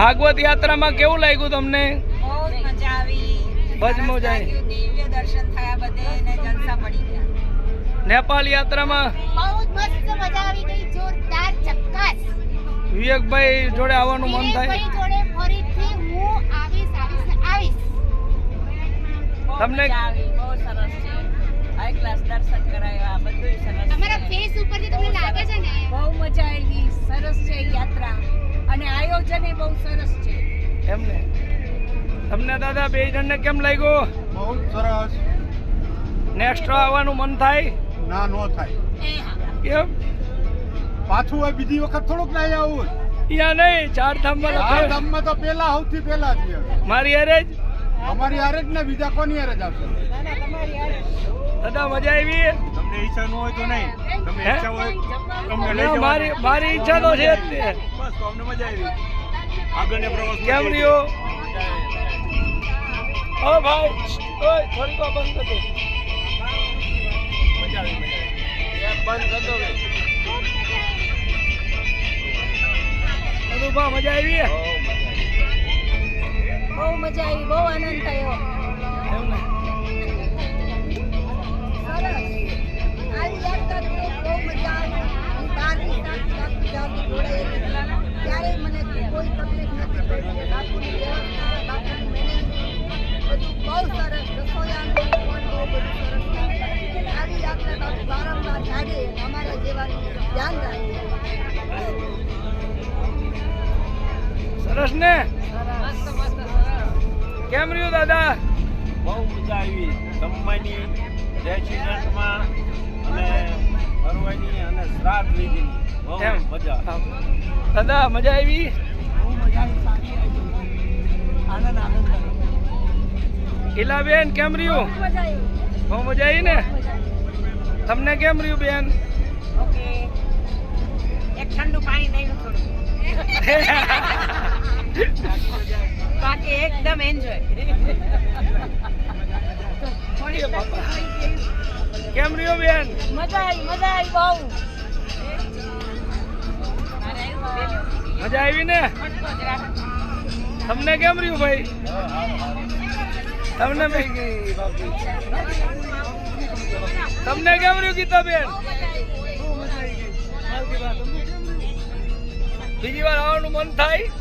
ભાગવત યાત્રામાં કેવું લાગ્યું તમને? બહુ મજા આવી. દિવ્ય દર્શન થયા બધે ને જલસા પડી ગયા. નેપાળ યાત્રામાં? બહુ મસ્ત મજા આવી ગઈ. જોરદાર ચક્કાસ વિવેકભાઈ જોડે આવવાનું મન થાય. જોડે ફરીથી હું આવીશ આવીશ આવીશ. તમને- આવી. બહુ સરસ છે. હાઈ ક્લાસ દર્શન કરાવ્યા. બધું સરસ તમારા ફેસ ઉપરથી તમને લાગે છે ને? બહુ મજા આવી સરસ છે યાત્રા અને આયોજન એ બહુ સરસ છે એમને. તમને દાદા બે જણને કેમ લાગ્યો? બહુ સરસ. નેક્સ્ટ આવવાનું મન થાય. ના નો થાય. કેમ? પાછું હવે બીજી વખત થોડુંક ના આવું. અહીંયા નહીં ચાર ધામમાં ચાર. ગામમાં તો પેલા સૌથી પેલા જ છે. મારી હારે જ? અમારી હારે જ ને બીજા કોની હારે જ આવશે? ના ના દાદા મજા આવી? તમને ઈચ્છા ન હોય તો નહીં. તમે ઈચ્છા હોય તમને લઈ ના, મારી મારી ઈચ્છા તો છે બસ તો અમને મજા આવી. આગળને પ્રવાસ કેમ રહ્યો? ઓ ભાઈ. ઓય થોડી વાર બંધ કરતો મજા આવી મજા આવી. બંધ મજા આવી. બહુ મજા આવી બહુ આનંદ થયો. કોઈ તકલીફ નથી પડી બાપુની વ્યવસ્થા બાપુની મેનેજમેન્ટ બધું બહુ સરસ રસોયાનું પણ બહુ બધું સરસ આવી યાત્રા બાપુ વારંવાર કાઢે અમારા જેવાનું ધ્યાન રાખે સરસ ને? કેમ રહ્યું દાદા? બહુ મજા આવી. જમવાની રેસિડન્ટમાં અને ફરવાની અને શ્રાદ્ધ લીધી બહુ મજા. દાદા મજા આવી? આનંદ બેન કેમ રહ્યું? બહુ મજા આવી ને? તમને કેમ રહ્યું બેન? એક ઠંડુ પાણી નહીં બાકી એકદમ એન્જોય કેમ રહ્યું બેન? મજા આવી મજા આવી બહુ. મજા આવી ને? તમને કેમ રહ્યું ભાઈ? તમને તમને કેમ રહ્યું ગીતાબેન? બીજી વાર આવવાનું મન થાય?